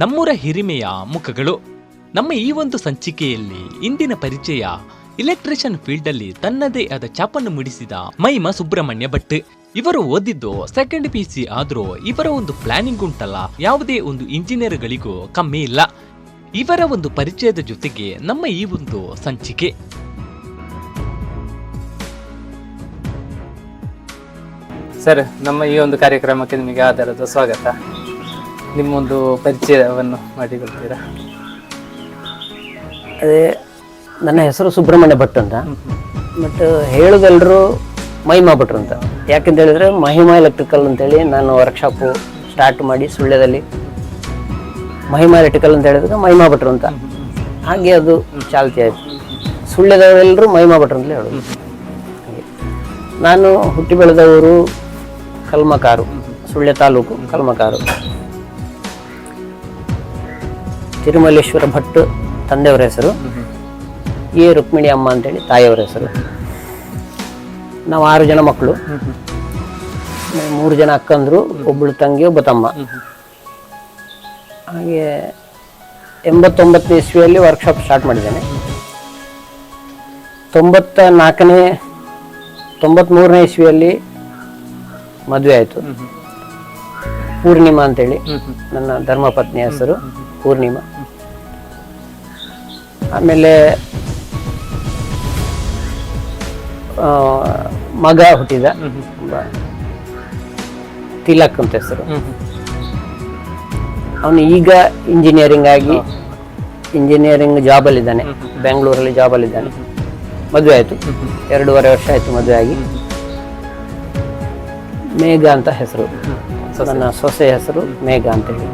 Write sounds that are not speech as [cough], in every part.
ನಮ್ಮೂರ ಹಿರಿಮೆಯ ಮುಖಗಳು. ನಮ್ಮ ಈ ಒಂದು ಸಂಚಿಕೆಯಲ್ಲಿ ಇಂದಿನ ಪರಿಚಯ ಇಲೆಕ್ಟ್ರಿಷಿಯನ್ ಫೀಲ್ಡ್ ಅಲ್ಲಿ ತನ್ನದೇ ಆದ ಚಾಪನ್ನು ಮೂಡಿಸಿದ ಮೈಮ ಸುಬ್ರಹ್ಮಣ್ಯ ಭಟ್. ಇವರು ಓದಿದ್ದು ಸೆಕೆಂಡ್ ಪಿ ಸಿ ಆದ್ರೂ ಇವರ ಒಂದು ಪ್ಲಾನಿಂಗ್ ಉಂಟಲ್ಲ, ಯಾವುದೇ ಒಂದು ಇಂಜಿನಿಯರ್ಗಳಿಗೂ ಕಮ್ಮಿ ಇಲ್ಲ. ಇವರ ಒಂದು ಪರಿಚಯದ ಜೊತೆಗೆ ನಮ್ಮ ಈ ಒಂದು ಸಂಚಿಕೆ. ಸರ್, ನಮ್ಮ ಈ ಒಂದು ಕಾರ್ಯಕ್ರಮಕ್ಕೆ ನಿಮಗೆ ಆಧಾರದ ಸ್ವಾಗತ. ನಿಮ್ಮೊಂದು ಪರಿಚಯವನ್ನು ಮಾಡಿಕೊಳ್ತೀರಾ ಅದೇ, ನನ್ನ ಹೆಸರು ಸುಬ್ರಹ್ಮಣ್ಯ ಭಟ್ ಅಂತ. ಬಟ್ ಹೇಳೋದೆಲ್ಲರೂ ಮಹಿಮಾ ಭಟ್ರು ಅಂತ. ಯಾಕೆಂತ ಹೇಳಿದ್ರೆ, ಮಹಿಮಾ ಎಲೆಕ್ಟ್ರಿಕಲ್ ಅಂತೇಳಿ ನಾನು ವರ್ಕ್ಶಾಪು ಸ್ಟಾರ್ಟ್ ಮಾಡಿ ಸುಳ್ಯದಲ್ಲಿ ಮಹಿಮಾ ಎಲೆಕ್ಟ್ರಿಕಲ್ ಅಂತ ಹೇಳಿದ್ರೆ ಮಹಿಮಾ ಭಟ್ರು ಅಂತ. ಹಾಗೆ ಅದು ಚಾಲ್ತಿ ಆಯಿತು. ಸುಳ್ಯದವರೆಲ್ಲರೂ ಮಹಿಮಾ ಭಟ್ರು ಅಂತಲೇ ಹೇಳೋದು. ನಾನು ಹುಟ್ಟಿ ಬೆಳೆದವರು ಕಲ್ಮಕಾರು, ಸುಳ್ಯ ತಾಲೂಕು ಕಲ್ಮಕಾರು. ತಿರುಮಲೇಶ್ವರ ಭಟ್ ತಂದೆಯವರ ಹೆಸರು, ಎ. ರುಕ್ಮಿಣಿ ಅಮ್ಮ ಅಂತೇಳಿ ತಾಯಿಯವರ ಹೆಸರು. ನಾವು ಆರು ಜನ ಮಕ್ಕಳು ಮೂರು ಜನ ಅಕ್ಕಂದ್ರು ಒಬ್ಬಳು ತಂಗಿ, ಒಬ್ಬ ತಮ್ಮ. ಹಾಗೆ ಎಂಬತ್ತೊಂಬತ್ತನೇ ಇಸ್ವಿಯಲ್ಲಿ ವರ್ಕ್ಶಾಪ್ ಸ್ಟಾರ್ಟ್ ಮಾಡಿದ್ದೇನೆ. ತೊಂಬತ್ತ ನಾಲ್ಕನೇ, ತೊಂಬತ್ಮೂರನೇ ಇಸ್ವಿಯಲ್ಲಿ ಮದುವೆ ಆಯಿತು. ಪೂರ್ಣಿಮಾ ಅಂತೇಳಿ. ನನ್ನ ಧರ್ಮಪತ್ನಿಯ ಹೆಸರು ಪೂರ್ಣಿಮಾ. ಆಮೇಲೆ ಮಗ ಹುಟ್ಟಿದ. ತಿಲಕ್ ಅಂತ ಹೆಸರು. ಅವನು ಈಗ ಇಂಜಿನಿಯರಿಂಗ್ ಆಗಿ ಇಂಜಿನಿಯರಿಂಗ್ ಜಾಬಲ್ಲಿದ್ದಾನೆ ಬೆಂಗಳೂರಲ್ಲಿ ಜಾಬಲ್ಲಿದ್ದಾನೆ ಮದುವೆ ಆಯಿತು. ಎರಡೂವರೆ ವರ್ಷ ಆಯಿತು ಮದುವೆ ಆಗಿ. ಮೇಘ ಅಂತ ಹೆಸರು. ನನ್ನ ಸೊಸೆ ಹೆಸರು ಮೇಘ ಅಂತ ಹೇಳಿ.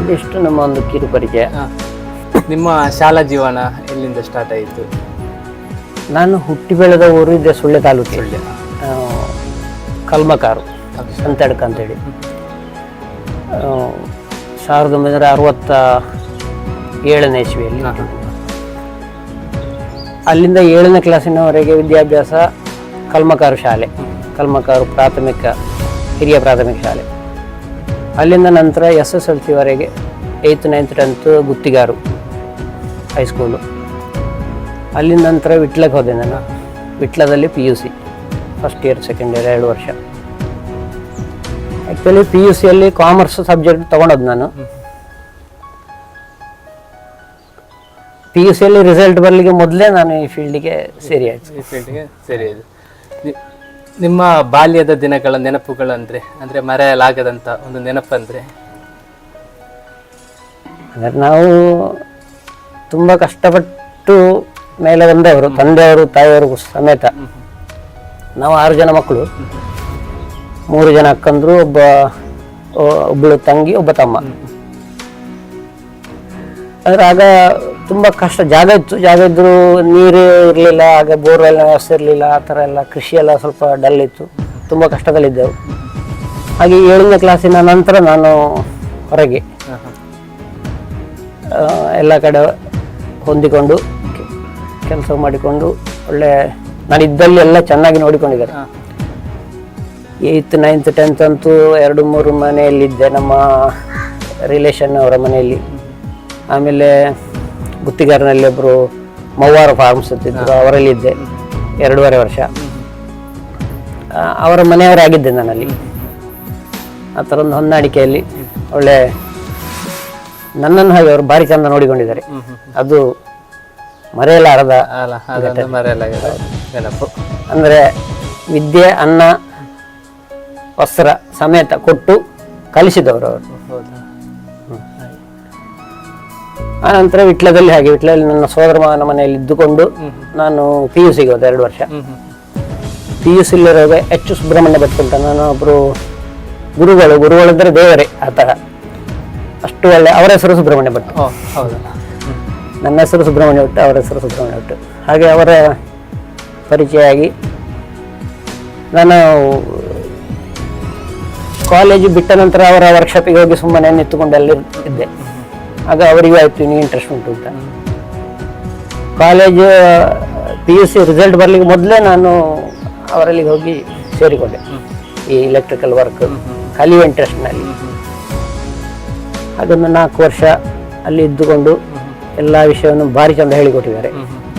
ಇದಿಷ್ಟು ನಮ್ಮ ಒಂದು ಕಿರು ಪರಿಚಯ. ನಿಮ್ಮ ಶಾಲಾ ಜೀವನ ಎಲ್ಲಿಂದ ಸ್ಟಾರ್ಟ್ ಆಯಿತು? ನಾನು ಹುಟ್ಟಿ ಬೆಳೆದ ಊರು ಇದೆ ಸುಳ್ಳೆ ತಾಲೂಕು. ಸುಳ್ಳೆ. ಕಲ್ಮಕಾರು ಸಂತಡ್ಕ ಅಂತೇಳಿ. ಸಾವಿರದ ಒಂಬೈನೂರ ಅರವತ್ತ ಏಳನೇ ಇಸ್ವಿಯಲ್ಲಿ. ಅಲ್ಲಿಂದ ಏಳನೇ ಕ್ಲಾಸಿನವರೆಗೆ ವಿದ್ಯಾಭ್ಯಾಸ ಕಲ್ಮಕಾರು ಶಾಲೆ. ಕಲ್ಮಕಾರು ಪ್ರಾಥಮಿಕ ಹಿರಿಯ ಪ್ರಾಥಮಿಕ ಶಾಲೆ. ಅಲ್ಲಿಂದ ನಂತರ S S L ಸಿವರೆಗೆ eighth ninth tenth Guttigaru. High school ಅಲ್ಲಿ ನಂತರ ವಿಟ್ಲಕ್ಕೆ ಹೋದೆ ನಾನು. ವಿಟ್ಲದಲ್ಲಿ P U C first year second year ಎರಡು ವರ್ಷ. ಆ್ಯಕ್ಚುಲಿ ಪಿ ಯು ಸಿಯಲ್ಲಿ ಕಾಮರ್ಸ್ ಸಬ್ಜೆಕ್ಟ್ ತೊಗೊಂಡೋದು ನಾನು. ಪಿ ಯು ಸಿಯಲ್ಲಿ ರಿಸಲ್ಟ್ ಬರಲಿಕ್ಕೆ ಮೊದಲೇ ನಾನು ಈ ಫೀಲ್ಡಿಗೆ ಸೇರಿ ಆಯ್ತು. ಈ ಫೀಲ್ಡ್ಗೆ ಸರಿ ಇದು ನಿಮ್ಮ ಬಾಲ್ಯದ ದಿನಗಳ ನೆನಪುಗಳಂದ್ರೆ ಅಂದ್ರೆ ಮರೆಯಲಾಗದಂಥ ಒಂದು ನೆನಪಂದರೆ? ಅಂದರೆ ನಾವು ತುಂಬ ಕಷ್ಟಪಟ್ಟು ಮೇಲೆ ಬಂದವರು ತಂದೆಯವರು ತಾಯಿಯವರು ಸಮೇತ. ನಾವು ಆರು ಜನ ಮಕ್ಕಳು. ಮೂರು ಜನ ಅಕ್ಕಂದ್ರು ಒಬ್ಬ ಒಬ್ಬಳು ತಂಗಿ ಒಬ್ಬ ತಮ್ಮ. ಆದರೆ ಆಗ ತುಂಬ ಕಷ್ಟ ಜಾಗ ಇತ್ತು. ಜಾಗ ಇದ್ದರೂ ನೀರು ಇರಲಿಲ್ಲ ಆಗ ಬೋರ್ವೆಲ್ ವ್ಯವಸ್ಥೆ ಇರಲಿಲ್ಲ ಆ ಥರ ಎಲ್ಲ ಕೃಷಿ ಎಲ್ಲ ಸ್ವಲ್ಪ ಡಲ್ ಇತ್ತು. ತುಂಬ ಕಷ್ಟದಲ್ಲಿದ್ದೆವು. ಹಾಗೆ ಏಳನೇ ಕ್ಲಾಸಿನ ನಂತರ ನಾನು ಹೊರಗೆ. ಎಲ್ಲ ಕಡೆ ಹೊಂದಿಕೊಂಡು ಕೆಲಸ ಮಾಡಿಕೊಂಡು ಒಳ್ಳೆ ನಾನು ಇದ್ದಲ್ಲಿ ಎಲ್ಲ ಚೆನ್ನಾಗಿ ನೋಡಿಕೊಂಡಿದ್ದಾರೆ. ಏಯ್ತ್ ನೈನ್ತ್ ಟೆಂತ್ ಅಂತೂ ಎರಡು ಮೂರು ಮನೆಯಲ್ಲಿದ್ದೆ ನಮ್ಮ ರಿಲೇಷನ್ ಅವರ ಮನೆಯಲ್ಲಿ. ಆಮೇಲೆ ಗುತ್ತಿಗಾರನಲ್ಲಿ ಒಬ್ಬರು ಮವ್ವಾರ ಫಾರ್ಮ್ಸ್ ಅಂತಿದ್ರು ಅವರಲ್ಲಿದ್ದೆ ಎರಡೂವರೆ ವರ್ಷ. ಅವರ ಅವರ ಮನೆಯವರಾಗಿದ್ದೆ ನಾನಲ್ಲಿ. ಆ ಥರ ಒಂದು ಹೊಂದಾಣಿಕೆಯಲ್ಲಿ ಒಳ್ಳೆ ನನ್ನನ್ನು ಹಾಗೆ ಅವರು ಭಾರಿ ಚಂದ ನೋಡಿಕೊಂಡಿದ್ದಾರೆ. ಅದು ಮರೆಯಲಾರದ ನೆನಪು. ಅಂದರೆ ವಿದ್ಯೆ ಅನ್ನ ವಸ್ತ್ರ ಸಮೇತ ಕೊಟ್ಟು ಕಲಿಸಿದವರು ಅವರು. ಆನಂತರ ವಿಟ್ಲದಲ್ಲಿ ಹಾಗೆ ವಿಟ್ಲದಲ್ಲಿ ನನ್ನ ಸೋದರ ಮಾವನ ಮನೆಯಲ್ಲಿ ಇದ್ದುಕೊಂಡು ನಾನು ಪಿ ಯು ಸಿಗೆ ಹೋದೆ ಎರಡು ವರ್ಷ. ಪಿ ಯು ಸಿಲಿರುವಾಗ ಎಚ್ ಸುಬ್ರಹ್ಮಣ್ಯ ಭಟ್ ಅಂತ ನಾನು ಒಬ್ಬರು ಗುರುಗಳು ಗುರುಗಳಿದ್ದರೆ ದೇವರೇ ಆ ಥರ ಅಷ್ಟು ಒಳ್ಳೆ ಅವರ ಹೆಸರು ಸುಬ್ರಹ್ಮಣ್ಯ ಭಟ್. ಹೌದು. ನನ್ನ ಹೆಸರು ಸುಬ್ರಹ್ಮಣ್ಯ ಭಟ್ ಅವರ ಹೆಸರು ಸುಬ್ರಹ್ಮಣ್ಯ ಭಟ್. ಹಾಗೆ ಅವರ ಪರಿಚಯ ಆಗಿ ನಾನು ಕಾಲೇಜು ಬಿಟ್ಟ ನಂತರ ಅವರ ವರ್ಕ್ಶಾಪಿಗೆ ಹೋಗಿ ಸುಮ್ಮನೆ ನಿಂತುಕೊಂಡು ಅಲ್ಲಿ ಇದ್ದೆ. ಆಗ ಅವರಿಗೂ ಆಯಿತು ನಿನಗೆ ಇಂಟ್ರೆಸ್ಟ್ ಉಂಟು ಅಂತ. College P U C result ಬರಲಿಕ್ಕೆ ಮೊದಲೇ ನಾನು ಅವರಲ್ಲಿಗೆ ಹೋಗಿ ಸೇರಿಕೊಂಡೆ. ಈ ಎಲೆಕ್ಟ್ರಿಕಲ್ ವರ್ಕ್ ಕಲಿಯುವ ಇಂಟ್ರೆಸ್ಟ್ನಲ್ಲಿ ಹಾಗೊಂದು ನಾಲ್ಕು ವರ್ಷ ಅಲ್ಲಿ ಇದ್ದುಕೊಂಡು ಎಲ್ಲ ವಿಷಯವನ್ನು ಭಾರಿ ಚಂದ ಹೇಳಿಕೊಟ್ಟಿದ್ದಾರೆ.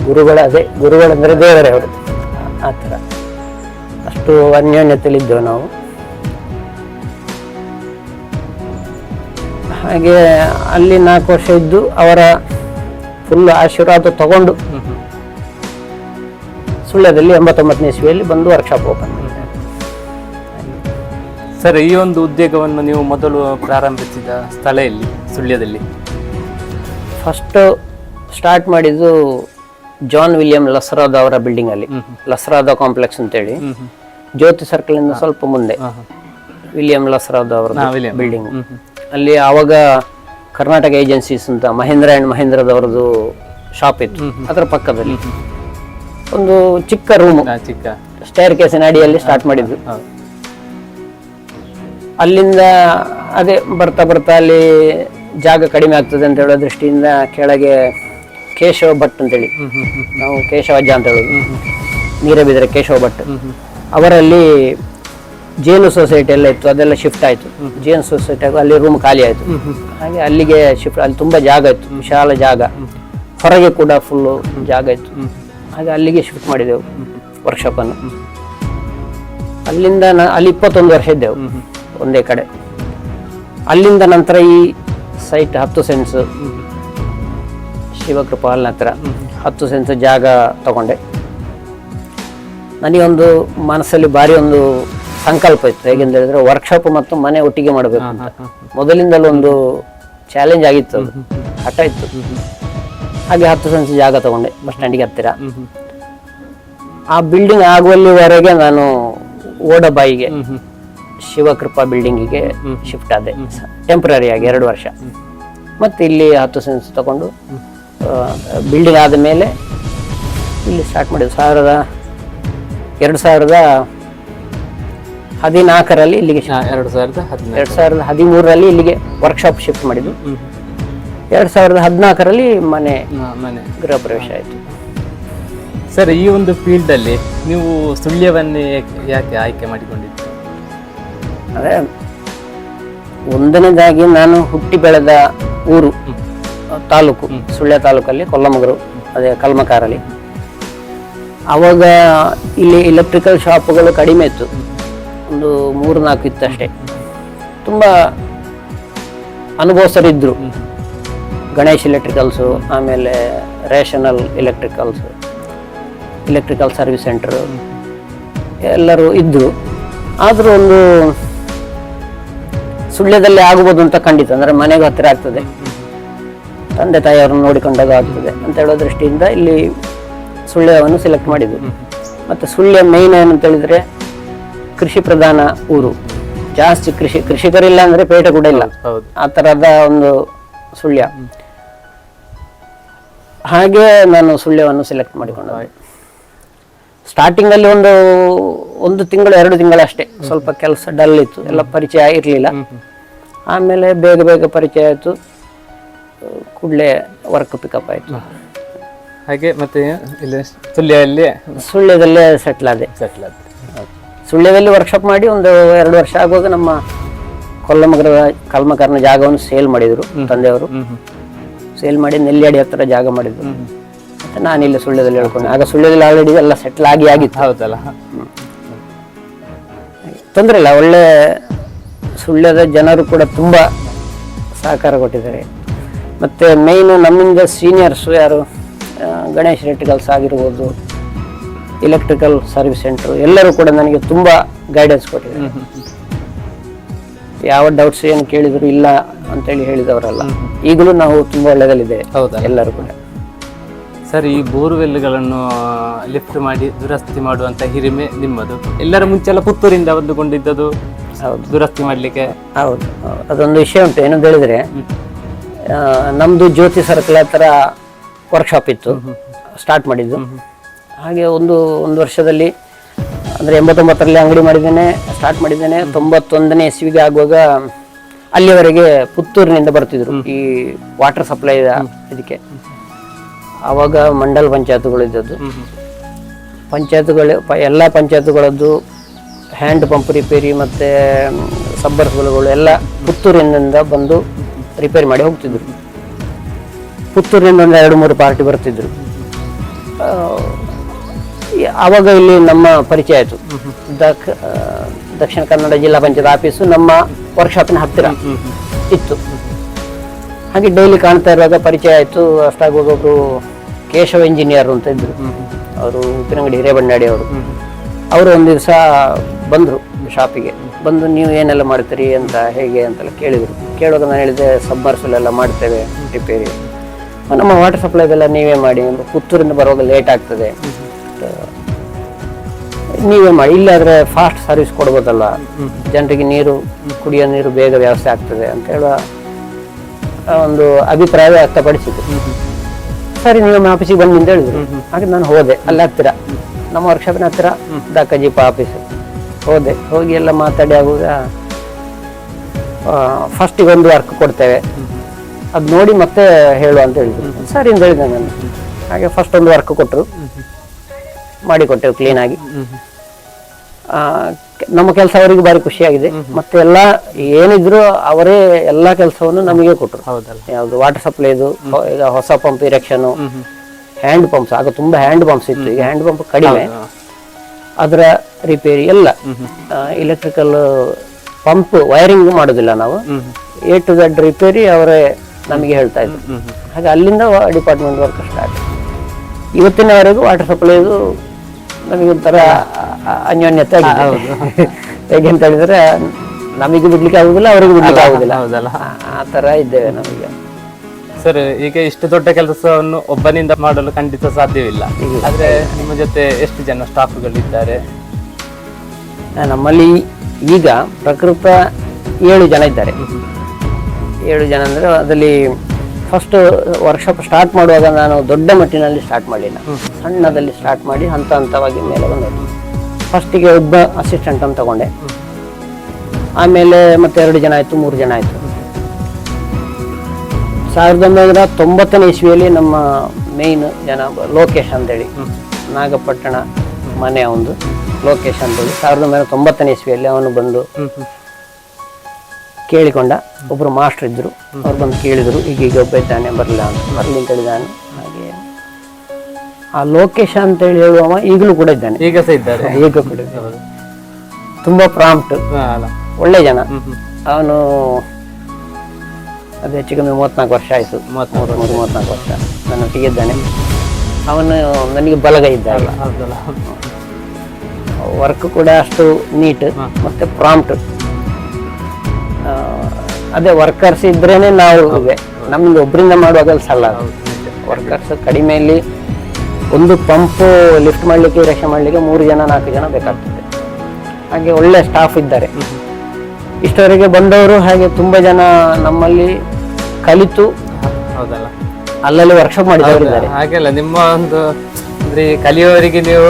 ಗುರುಗಳ ಅದೇ ಗುರುಗಳಂದರೆ ದೇವರೇ ಅವರು. ಆ ಥರ. ಅಷ್ಟು ಅನ್ಯೋನ್ಯತೆಯಲ್ಲಿದ್ದೆವು ನಾವು. ಹಾಗೆ ಅಲ್ಲಿ ನಾಲ್ಕು ವರ್ಷ ಇದ್ದು ಅವರ ಫುಲ್ ಆಶೀರ್ವಾದ ತಗೊಂಡು ಸುಳ್ಯದಲ್ಲಿ ಎಂಬತ್ತೊಂಬತ್ತನೇ ಇಸ್ವಿಯಲ್ಲಿ ಬಂದು ವರ್ಕ್ಶಾಪ್ ಓಪನ್ ಸರ್ ಈ ಒಂದು ಉದ್ಯೋಗವನ್ನು ನೀವು ಮೊದಲು ಪ್ರಾರಂಭಿಸಿದ ಸ್ಥಳ ಎಲ್ಲಿ? ಸುಳ್ಯದಲ್ಲಿ. ಫಸ್ಟ್ ಸ್ಟಾರ್ಟ್ ಮಾಡಿದ್ದು ಜಾನ್ ವಿಲಿಯಂ ಲಸರಾದ ಅವರ ಬಿಲ್ಡಿಂಗ್ ಅಲ್ಲಿ. ಲಸರಾದ ಕಾಂಪ್ಲೆಕ್ಸ್ ಅಂತೇಳಿ. ಜ್ಯೋತಿ ಸರ್ಕಲ್ ಇಂದ ಸ್ವಲ್ಪ ಮುಂದೆ. ವಿಲಿಯಂ ಲಸರಾದ ಅವರ ಬಿಲ್ಡಿಂಗ್ ಅಲ್ಲಿ ಆವಾಗ ಕರ್ನಾಟಕ ಏಜೆನ್ಸೀಸ್ ಅಂತ ಮಹೇಂದ್ರ ಅಂಡ್ ಮಹೇಂದ್ರದವರದು ಶಾಪ್ ಇತ್ತು. ಅದರ ಪಕ್ಕದಲ್ಲಿ. ಒಂದು ಚಿಕ್ಕ ರೂಮ್ ಚಿಕ್ಕ. ಸ್ಟೇರ್ ಕೇಸಿನ ಅಡಿಯಲ್ಲಿ ಸ್ಟಾರ್ಟ್ ಮಾಡಿದ್ದು. ಅಲ್ಲಿಂದ ಅದೇ ಬರ್ತಾ ಬರ್ತಾ ಅಲ್ಲಿ ಜಾಗ ಕಡಿಮೆ ಆಗ್ತದೆ ಅಂತ ಹೇಳೋ ದೃಷ್ಟಿಯಿಂದ ಕೆಳಗೆ ಕೇಶವ ಭಟ್ ಅಂತೇಳಿ ನಾವು ಕೇಶವಜ್ಜ ಅಂತ ಹೇಳೋದು ನೀರಬಿದ್ರೆ ಕೇಶವ ಭಟ್ ಅವರಲ್ಲಿ ಜೇನು ಸೊಸೈಟಿ ಎಲ್ಲ ಇತ್ತು ಅದೆಲ್ಲ ಶಿಫ್ಟ್ ಆಯಿತು ಜೇನು ಸೊಸೈಟಿ ಅಲ್ಲಿ ರೂಮ್ ಖಾಲಿ ಆಯಿತು ಹಾಗೆ ಅಲ್ಲಿಗೆ ಶಿಫ್ಟ್ ಅಲ್ಲಿ ತುಂಬ ಜಾಗ ಇತ್ತು ವಿಶಾಲ ಜಾಗ ಹೊರಗೆ ಕೂಡ ಫುಲ್ಲು ಜಾಗ ಇತ್ತು ಹಾಗೆ ಅಲ್ಲಿಗೆ ಶಿಫ್ಟ್ ಮಾಡಿದೆವು ವರ್ಕ್ಶಾಪನ್ನು ಅಲ್ಲಿಂದ ನಾ- ಅಲ್ಲಿ ಇಪ್ಪತ್ತೊಂದು ವರ್ಷ ಇದ್ದೆವು ಒಂದೇ ಕಡೆ. ಅಲ್ಲಿಂದ ನಂತರ ಈ ಸೈಟ್ ಹತ್ತು ಸೆನ್ಸ್ ಶಿವಕೃಪಾ ಹಾಲ್ನ ಹತ್ರ ಹತ್ತು ಸೆನ್ಸ್ ಜಾಗ ತಗೊಂಡೆ. ನನಗೊಂದು ಮನಸ್ಸಲ್ಲಿ ಭಾರಿ ಒಂದು ಸಂಕಲ್ಪ ಇತ್ತು. ಹೇಗೆಂತ ಹೇಳಿದ್ರೆ ವರ್ಕ್ಶಾಪ್ ಮತ್ತು ಮನೆ ಒಟ್ಟಿಗೆ ಮಾಡಬೇಕು ಅಂತ. ಮೊದಲಿಂದಲೂ ಒಂದು ಚಾಲೆಂಜ್ ಆಗಿತ್ತು ಅದು. ಹಠ ಇತ್ತು. ಹಾಗೆ ಹತ್ತು ಸೆನ್ಸ್ ಜಾಗ ತಗೊಂಡೆ ಬಸ್ ಸ್ಟ್ಯಾಂಡಿಗೆ ಹತ್ತಿರ. ಆ ಬಿಲ್ಡಿಂಗ್ ಆಗುವಲ್ಲಿವರೆಗೆ ನಾನು ಓಡಬಾಯಿಗೆ ಶಿವಕೃಪಾ ಬಿಲ್ಡಿಂಗಿಗೆ ಶಿಫ್ಟ್ ಆದೆ. ಟೆಂಪ್ರರಿ ಆಗಿ ಎರಡು ವರ್ಷ. ಮತ್ತೆ ಇಲ್ಲಿ ಹತ್ತು ಸೆನ್ಸ್ ತಗೊಂಡು ಬಿಲ್ಡಿಂಗ್ ಆದ ಮೇಲೆ ಇಲ್ಲಿ ಸ್ಟಾರ್ಟ್ ಮಾಡಿದ್ದು. ಸಾವಿರದ ಎರಡು ಸಾವಿರದ ಹದಿನಾಲ್ಕರಲ್ಲಿ ಇಲ್ಲಿಗೆ ಎರಡು ಸಾವಿರದ ಎರಡು ಸಾವಿರದ ಹದಿಮೂರರಲ್ಲಿ ಇಲ್ಲಿಗೆ ವರ್ಕ್ಶಾಪ್ ಶಿಫ್ಟ್ ಮಾಡಿದ್ದು. ಎರಡು ಸಾವಿರದ ಹದಿನಾಲ್ಕರಲ್ಲಿ ಮನೆ ಮನೆ. ಗೃಹ ಪ್ರವೇಶ ಆಯಿತು. ಸರ್ ಈ ಒಂದು ಫೀಲ್ಡಲ್ಲಿ ನೀವು ಸುಳ್ಯವನ್ನೇ ಯಾಕೆ- ಯಾಕೆ ಆಯ್ಕೆ ಮಾಡಿಕೊಂಡಿದ್ದು? ಅದೇ ಒಂದನೇದಾಗಿ ನಾನು ಹುಟ್ಟಿ ಬೆಳೆದ ಊರು ತಾಲೂಕು ಸುಳ್ಯ ತಾಲೂಕಲ್ಲಿ ಕೊಲ್ಲಮಗರು ಅದೇ ಕಲ್ಮಕಾರಲ್ಲಿ. ಅವಾಗ ಇಲ್ಲಿ ಎಲೆಕ್ಟ್ರಿಕಲ್ ಶಾಪ್ಗಳು ಕಡಿಮೆ ಇತ್ತು. ಒಂದು ಮೂರು ನಾಲ್ಕು ಇತ್ತು ಅಷ್ಟೇ. ತುಂಬ ಅನುಭವಸ್ಥರಿದ್ದರು ಗಣೇಶ್ ಎಲೆಕ್ಟ್ರಿಕಲ್ಸು ಆಮೇಲೆ rational electricals electrical service centre ಎಲ್ಲರೂ ಇದ್ದರು ಆದರೂ ಒಂದು ಸುಳ್ಯದಲ್ಲಿ ಆಗ್ಬೋದು ಅಂತ ಖಂಡಿತ ಅಂದರೆ ಮನೆಗೆ ಹತ್ತಿರ ಆಗ್ತದೆ. ತಂದೆ ತಾಯಿಯವರನ್ನು ನೋಡಿಕೊಂಡಾಗ ಆಗ್ತದೆ ಅಂತ ಹೇಳೋ ದೃಷ್ಟಿಯಿಂದ ಇಲ್ಲಿ ಸುಳ್ಯವನ್ನು ಸೆಲೆಕ್ಟ್ ಮಾಡಿದ್ವಿ ಮತ್ತು ಸುಳ್ಯ ಮೇನ್ ಏನಂತ ಹೇಳಿದ್ರೆ ಕೃಷಿ ಪ್ರಧಾನ ಊರು. ಜಾಸ್ತಿ ಕೃಷಿ ಕೃಷಿಕರಿಲ್ಲ ಅಂದರೆ ಪೇಟೆ ಕೂಡ ಇಲ್ಲ. ಆ ಥರದ ಒಂದು ಸುಳ್ಯ. ಹಾಗೆ ನಾನು ಸುಳ್ಯವನ್ನು ಸೆಲೆಕ್ಟ್ ಮಾಡಿಕೊಂಡೆ ಸ್ಟಾರ್ಟಿಂಗ್ ಅಲ್ಲಿ ಒಂದು ಒಂದು ತಿಂಗಳು ಎರಡು ತಿಂಗಳು ಅಷ್ಟೇ. ಸ್ವಲ್ಪ ಕೆಲಸ ಡಲ್ ಇತ್ತು. ಎಲ್ಲ ಪರಿಚಯ ಇರಲಿಲ್ಲ. ಆಮೇಲೆ ಬೇಗ ಬೇಗ ಪರಿಚಯ ಆಯಿತು. ಕೂಡಲೇ ವರ್ಕ್ ಪಿಕಪ್ ಆಯಿತು. ಹಾಗೆ ಮತ್ತೆ ಇಲ್ಲಿ ಸುಳ್ಯದಲ್ಲಿ? ಸುಳ್ಯದಲ್ಲೇ ಸೆಟ್ಲ್ ಆದೆ. ಸೆಟ್ಲ್ ಸುಳ್ಯದಲ್ಲಿ ವರ್ಕ್ಶಾಪ್ ಮಾಡಿ ಒಂದು ಎರಡು ವರ್ಷ ಆಗುವಾಗ ನಮ್ಮ ಕೊಲ್ಲಮಗರ ಕಲ್ಮಕರ್ನ ಜಾಗವನ್ನು ಸೇಲ್ ಮಾಡಿದರು ತಂದೆಯವರು. ಸೇಲ್ ಮಾಡಿ ನೆಲ್ಲಿಯಾಡಿ ಹತ್ರ ಜಾಗ ಮಾಡಿದ್ರು. ಮತ್ತೆ ಇಲ್ಲಿ ಸುಳ್ಳ್ಯದಲ್ಲಿ ಹೇಳ್ಕೊಂಡೆ. ಆಗ ಸುಳ್ಳ್ಯದಲ್ಲಿ ಆಲ್ರೆಡಿ ಎಲ್ಲ ಸೆಟ್ಲ್ ಆಗಿ ಆಗಿತ್ತು. ಹೌದಲ್ಲ? ತೊಂದರೆ ಇಲ್ಲ ಒಳ್ಳೆ ಸುಳ್ಳ್ಯದ ಜನರು ಕೂಡ ತುಂಬ ಸಹಕಾರ ಕೊಟ್ಟಿದ್ದಾರೆ. ಮತ್ತು ಮೇಯ್ನು ನಮ್ಮಿಂದ ಸೀನಿಯರ್ಸು ಯಾರು ಗಣೇಶ್ ಎಲೆಕ್ಟ್ರಿಕಲ್ಸ್ ಆಗಿರ್ಬೋದು ಎಲೆಕ್ಟ್ರಿಕಲ್ ಸರ್ವಿಸ್ ಸೆಂಟ್ರು ಎಲ್ಲರೂ ಕೂಡ ನನಗೆ ತುಂಬ ಗೈಡೆನ್ಸ್ ಕೊಟ್ಟಿದ್ದಾರೆ. ಯಾವ ಡೌಟ್ಸ್ ಏನು ಕೇಳಿದ್ರು ಇಲ್ಲ ಅಂತೇಳಿ ಹೇಳಿದವರಲ್ಲ ಈಗಲೂ ನಾವು ತುಂಬ ಒಳ್ಳೆಯದಲ್ಲಿದ್ದೇವೆ ಹೌದಾ ಎಲ್ಲರೂ ಕೂಡ. ಸರ್ ಈ ಬೋರ್ವೆಲ್ಗಳನ್ನು ಲಿಫ್ಟ್ ಮಾಡಿ ದುರಸ್ತಿ ಮಾಡುವಂತ ಹಿರಿಮೆ ನಿಮ್ಮದು. ಎಲ್ಲರ ಮುಂಚೆಲ್ಲ ಪುತ್ತೂರಿಂದ ಬಂದುಕೊಂಡಿದ್ದದು ದುರಸ್ತಿ ಮಾಡಲಿಕ್ಕೆ? ಹೌದು. ಅದೊಂದು ವಿಷಯ ಉಂಟು ಏನಂತ ಹೇಳಿದ್ರೆ ನಮ್ಮದು ಜ್ಯೋತಿ ಸರ್ಕಲ್ ಹತ್ರ ವರ್ಕ್ಶಾಪ್ ಇತ್ತು ಸ್ಟಾರ್ಟ್ ಮಾಡಿದ್ದು. ಹಾಗೆ ಒಂದು ಒಂದು ವರ್ಷದಲ್ಲಿ ಅಂದರೆ ಎಂಬತ್ತೊಂಬತ್ತರಲ್ಲಿ ಅಂಗಡಿ ಮಾಡಿದ್ದೇನೆ ಸ್ಟಾರ್ಟ್ ಮಾಡಿದ್ದೇನೆ. ತೊಂಬತ್ತೊಂದನೇ ಇಸ್ವಿಗೆ ಆಗುವಾಗ ಅಲ್ಲಿವರೆಗೆ ಪುತ್ತೂರಿನಿಂದ ಬರ್ತಿದ್ರು ಈ ವಾಟರ್ ಸಪ್ಲೈ ಇದಕ್ಕೆ. ಆವಾಗ ಮಂಡಲ್ ಪಂಚಾಯತ್ಗಳಿದ್ದದ್ದು ಪಂಚಾಯತ್ಗಳು ಪ ಎಲ್ಲ ಪಂಚಾಯತ್ಗಳದ್ದು ಹ್ಯಾಂಡ್ ಪಂಪ್ ರಿಪೇರಿ ಮತ್ತು ಸಬ್ಬರ್ಸ್ಗಳು ಎಲ್ಲ ಪುತ್ತೂರಿನಿಂದ ಬಂದು ರಿಪೇರಿ ಮಾಡಿ ಹೋಗ್ತಿದ್ರು. ಪುತ್ತೂರಿನಿಂದ ಒಂದು ಎರಡು ಮೂರು ಪಾರ್ಟಿ ಬರ್ತಿದ್ರು. ಆವಾಗ ಇಲ್ಲಿ ನಮ್ಮ ಪರಿಚಯ ಆಯಿತು. ದಕ್ ದಕ್ಷಿಣ ಕನ್ನಡ ಜಿಲ್ಲಾ ಪಂಚಾಯತ್ ಆಫೀಸು ನಮ್ಮ ವರ್ಕ್ಶಾಪಿನ ಹತ್ತಿರ ಇತ್ತು. ಹಾಗೆ ಡೈಲಿ ಕಾಣ್ತಾ ಇರುವಾಗ ಪರಿಚಯ ಆಯಿತು. ಅಷ್ಟಾಗಿ ಒಬ್ರು ಕೇಶವ ಇಂಜಿನಿಯರ್ ಅಂತ ಇದ್ರು. ಅವರು ಉಪ್ಪಿನಂಗಡಿ ಹಿರೇಬಣ್ಣಾಡಿ ಅವರು. ಅವರು ಒಂದು ದಿವಸ ಬಂದರು ಶಾಪಿಗೆ. ಬಂದು ನೀವು ಏನೆಲ್ಲ ಮಾಡ್ತೀರಿ ಅಂತ ಹೇಗೆ ಅಂತೆಲ್ಲ ಕೇಳಿದರು. ಕೇಳುವಾಗ ನಾನು ಹೇಳಿದೆ ಸಬ್ಮರ್ಸಲ್ ಎಲ್ಲ ಮಾಡ್ತೇವೆ ರಿಪೇರಿ. ನಮ್ಮ ವಾಟರ್ ಸಪ್ಲೈದೆಲ್ಲ ನೀವೇ ಮಾಡಿ. ಪುತ್ತೂರಿಂದ ಬರುವಾಗ ಲೇಟ್ ಆಗ್ತದೆ. ನೀವೇ ಮಾಡಿ. ಇಲ್ಲಾದರೆ ಫಾಸ್ಟ್ ಸರ್ವಿಸ್ ಕೊಡ್ಬೋದಲ್ಲ. ಜನರಿಗೆ ನೀರು ಕುಡಿಯೋ ನೀರು ಬೇಗ ವ್ಯವಸ್ಥೆ ಆಗ್ತದೆ. ಅಂತ ಹೇಳುವ ಒಂದು ಅಭಿಪ್ರಾಯ ವ್ಯಕ್ತಪಡಿಸಿದ್ರು. ಸರಿ ನೀವು ಆಫೀಸಿಗೆ ಬಂದು ನಿಂತ ಹೇಳಿದ್ರು. ಹಾಗೆ ನಾನು ಹೋದೆ ಅಲ್ಲೇ ಹತ್ತಿರ. ನಮ್ಮ ವರ್ಕ್ಶಾಪಿನ ಹತ್ತಿರ ದಕ್ಕಜೀಪ ಆಫೀಸ್ ಹೋದೆ ಹೋಗಿ ಎಲ್ಲ ಮಾತಾಡಿ ಆಗುವಾಗ ಫಸ್ಟಿಗೆ ಒಂದು ವರ್ಕ್ ಕೊಡ್ತೇವೆ. ಅದು ನೋಡಿ ಮತ್ತೆ ಹೇಳು ಅಂತ ಹೇಳಿದ್ರು. ಸರಿ ಅಂತ ಹೇಳಿದೆ ನಾನು. ಹಾಗೆ ಫಸ್ಟ್ ಒಂದು ವರ್ಕ್ ಕೊಟ್ಟರು ಮಾಡಿಕೊಟ್ಟೆವು ಕ್ಲೀನಾಗಿ ನಮ್ಮ ಕೆಲಸ ಅವರಿಗೆ ಬಾರಿ ಖುಷಿಯಾಗಿದೆ. ಮತ್ತೆ ಎಲ್ಲ ಏನಿದ್ರು ಅವರೇ ಎಲ್ಲಾ ಕೆಲಸವನ್ನು ನಮಗೆ ಕೊಟ್ಟರು. ಯಾವುದು ವಾಟರ್ ಸಪ್ಲೈದು ಈಗ ಹೊಸ ಪಂಪ್ ಇರೆಕ್ಷನ್ ಹ್ಯಾಂಡ್ ಪಂಪ್ಸ್ ಆಗ ತುಂಬಾ ಹ್ಯಾಂಡ್ ಪಂಪ್ಸ್ ಇತ್ತು. ಈಗ ಹ್ಯಾಂಡ್ ಪಂಪ್ ಕಡಿಮೆ. ಅದರ ರಿಪೇರಿ ಎಲ್ಲ. ಇಲೆಕ್ಟ್ರಿಕಲ್ ಪಂಪ್ ವೈರಿಂಗ್ ಮಾಡೋದಿಲ್ಲ ನಾವು. ಎ ಟು ಝಡ್ ರಿಪೇರಿ ಅವರೇ ನಮಗೆ ಹೇಳ್ತಾ ಇದ್ರು. ಹಾಗೆ ಅಲ್ಲಿಂದ ಡಿಪಾರ್ಟ್ಮೆಂಟ್ ವರ್ಕ್ ಸ್ಟಾರ್ಟ್ ಇವತ್ತಿನವರೆಗೂ ವಾಟರ್ ಸಪ್ಲೈದು ನಮಗೆ ಒಂಥರ ಅನ್ಯೋನ್ಯತೆ ಆಗಿದೆ ಹೇಗೆ ಅಂತ ಹೇಳಿದ್ರೆ ನಮಗೆ ಬಿಡ್ಲಿಕ್ಕೆ ಆಗುದಿಲ್ಲ ಅವರಿಗೆ ಬಿಡ್ಲಿಕ್ಕೆ ಆಗುದಿಲ್ಲ. ಹೌದಲ್ಲ. ಆ- ತರ ಇದ್ದೇವೆ ನಮಗೆ. ಸರ್ ಈಗ ಇಷ್ಟು ದೊಡ್ಡ ಕೆಲಸವನ್ನು ಒಬ್ಬನಿಂದ ಮಾಡಲು ಖಂಡಿತ ಸಾಧ್ಯವಿಲ್ಲ. ಆದ್ರೆ ನಿಮ್ಮ ಜೊತೆ ಎಷ್ಟು ಜನ ಸ್ಟಾಫ್ಗಳಿದ್ದಾರೆ ನಮ್ಮಲ್ಲಿ ಈಗ ಪ್ರಕೃತ ಏಳು ಜನ ಇದ್ದಾರೆ. ಏಳು ಜನ ಅಂದ್ರೆ ಅದರಲ್ಲಿ ಫಸ್ಟ್ ವರ್ಕ್ಶಾಪ್ ಸ್ಟಾರ್ಟ್ ಮಾಡುವಾಗ ನಾನು ದೊಡ್ಡ ಮಟ್ಟಿನಲ್ಲಿ ಸ್ಟಾರ್ಟ್ ಮಾಡಲಿಲ್ಲ. ಸಣ್ಣದಲ್ಲಿ ಸ್ಟಾರ್ಟ್ ಮಾಡಿ ಹಂತ ಹಂತವಾಗಿ ಮೇಲೆ ಬಂದದ್ದು ಫಸ್ಟಿಗೆ ಒಬ್ಬ ಅಸಿಸ್ಟೆಂಟ್ ಅಂತ ತಗೊಂಡೆ. ಆಮೇಲೆ ಮತ್ತೆ ಎರಡು ಜನ ಆಯಿತು ಮೂರು ಜನ ಆಯಿತು. ಸಾವಿರದ ಒಂಬೈನೂರ ತೊಂಬತ್ತನೇ ಇಸ್ವಿಯಲ್ಲಿ ನಮ್ಮ ಮೇನ್ ಜನ ಲೋಕೇಶ್ ಅಂತೇಳಿ ನಾಗಪಟ್ಟಣ ಮನೆ ಒಂದು ಲೋಕೇಶ್ ಅಂತೇಳಿ. ಸಾವಿರದ ಒಂಬೈನೂರ ತೊಂಬತ್ತನೇ ಇಸ್ವಿಯಲ್ಲಿ ಅವನು ಬಂದು ಕೇಳಿಕೊಂಡ ಒಬ್ಬರು ಮಾಸ್ಟರ್ ಇದ್ದರು ಅವ್ರು ಬಂದು ಕೇಳಿದರು ಈಗ ಈಗ ಒಬ್ಬ ಇದ್ದಾನೆ ಬರಲಿಲ್ಲ ಅಂತ. ಬರಲಿ ಅಂತ ಹೇಳಿದಾನೆ ಹಾಗೆ ಆ ಲೋಕೇಶ್ ಅಂತೇಳಿ ಹೇಳುವವ ಈಗಲೂ ಕೂಡ ಇದ್ದಾನೆ. ಈಗ ಸಹ ಇದ್ದಾರೆ ಈಗ ಕೂಡ ತುಂಬ ತುಂಬಾ ಪ್ರಾಂಪ್ಟ್ ಒಳ್ಳೆ ಜನ. ಅವನು ಅದು ಹೆಚ್ಚು ಕಮ್ಮಿ ಮೂವತ್ನಾಲ್ಕು ವರ್ಷ ಆಯಿತು. ಮೂವತ್ತ್ಮೂರು ಮೂರು ಮೂವತ್ನಾಲ್ಕು ವರ್ಷ. ನನ್ನ ಇದ್ದಾನೆ. ಅವನು ನನಗೆ ಬಲಗೈ ಇದ್ದ ಹೌದಲ್ಲ ವರ್ಕ್ ಕೂಡ ಅಷ್ಟು ನೀಟ್ ಮತ್ತೆ ಪ್ರಾಂಪ್ಟ್ ಅದೇ ವರ್ಕರ್ಸ್ ಇದ್ರೇನೆ ನಾವು ಇದೆ ನಮ್ಗೆ ಒಬ್ಬರಿಂದ ಮಾಡುವಾಗ ಸಲ್ಲ ವರ್ಕರ್ಸ್ ಕಡಿಮೆಯಲ್ಲಿ ಒಂದು ಪಂಪ್ ಲಿಫ್ಟ್ ಮಾಡಲಿಕ್ಕೆ ರಕ್ಷೆ ಮಾಡಲಿಕ್ಕೆ ಮೂರು ಜನ ನಾಲ್ಕು ಜನ ಬೇಕಾಗ್ತದೆ. ಹಾಗೆ ಒಳ್ಳೆ ಸ್ಟಾಫ್ ಇದ್ದಾರೆ. ಇಷ್ಟವರೆಗೆ ಬಂದವರು ಹಾಗೆ ತುಂಬ ಜನ ನಮ್ಮಲ್ಲಿ ಕಲಿತು ಹೌದಲ್ಲ. ಅಲ್ಲಲ್ಲಿ ವರ್ಕ್ಶಾಪ್ ಮಾಡಿದವರು ಇದ್ದಾರೆ. ಹಾಗೆಲ್ಲ ನಿಮ್ಮ ಒಂದು ಅಂದ್ರೆ ಕಲಿಯುವವರಿಗೆ ನೀವು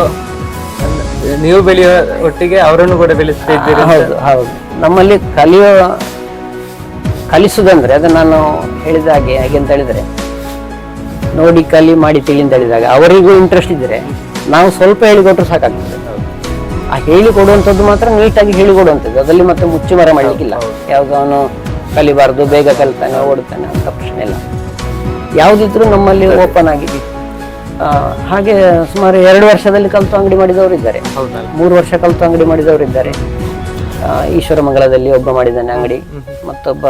ನೀವು ಬೆಳೆಯುವ ಒಟ್ಟಿಗೆ ಅವರನ್ನು ಕೂಡ ಬೆಳೆಸ್ತಾ ಇದ್ದೀರಿ ಹೌದು ಹೌದು. ನಮ್ಮಲ್ಲಿ ಕಲಿಯೋ ಕಲಿಸುದಂದ್ರೆ ಅದು ನಾನು ಹೇಳಿದ ಹಾಗೆ ಹಾಗೆ ಅಂತ ಹೇಳಿದ್ರೆ ನೋಡಿ ಕಲಿ ಮಾಡಿ ತಿಳಿ ಅಂತ ಹೇಳಿದಾಗ ಅವರಿಗೂ ಇಂಟ್ರೆಸ್ಟ್ ಇದ್ರೆ ನಾವು ಸ್ವಲ್ಪ ಹೇಳಿಕೊಟ್ರು ಸಾಕಾಗ್ತದೆ. ಆ ಹೇಳಿಕೊಡುವಂಥದ್ದು ಮಾತ್ರ ನೀಟಾಗಿ ಹೇಳಿಕೊಡುವಂಥದ್ದು. ಅದರಲ್ಲಿ ಮತ್ತೆ ಮುಚ್ಚು ಮರ ಮಾಡಲಿಕ್ಕಿಲ್ಲ ಯಾವುದೋ ಅವನು ಕಲಿಬಾರ್ದು ಬೇಗ ಕಲಿತಾನೆ ಓಡುತ್ತಾನೆ ಅಂತ ಪ್ರಶ್ನೆ ಇಲ್ಲ. ಯಾವುದಿದ್ರು ನಮ್ಮಲ್ಲಿ ಓಪನ್ ಆಗಿದೆ. ಹಾಗೆ ಸುಮಾರು ಎರಡು ವರ್ಷದಲ್ಲಿ ಕಲಿತು ಅಂಗಡಿ ಮಾಡಿದವರು ಇದ್ದಾರೆ ಮೂರು ವರ್ಷ ಕಲಿತು ಅಂಗಡಿ ಮಾಡಿದವರು ಇದ್ದಾರೆ ಈಶ್ವರಮಂಗಲದಲ್ಲಿ ಒಬ್ಬ ಮಾಡಿದ್ದಾನೆ ಅಂಗಡಿ ಮತ್ತೊಬ್ಬ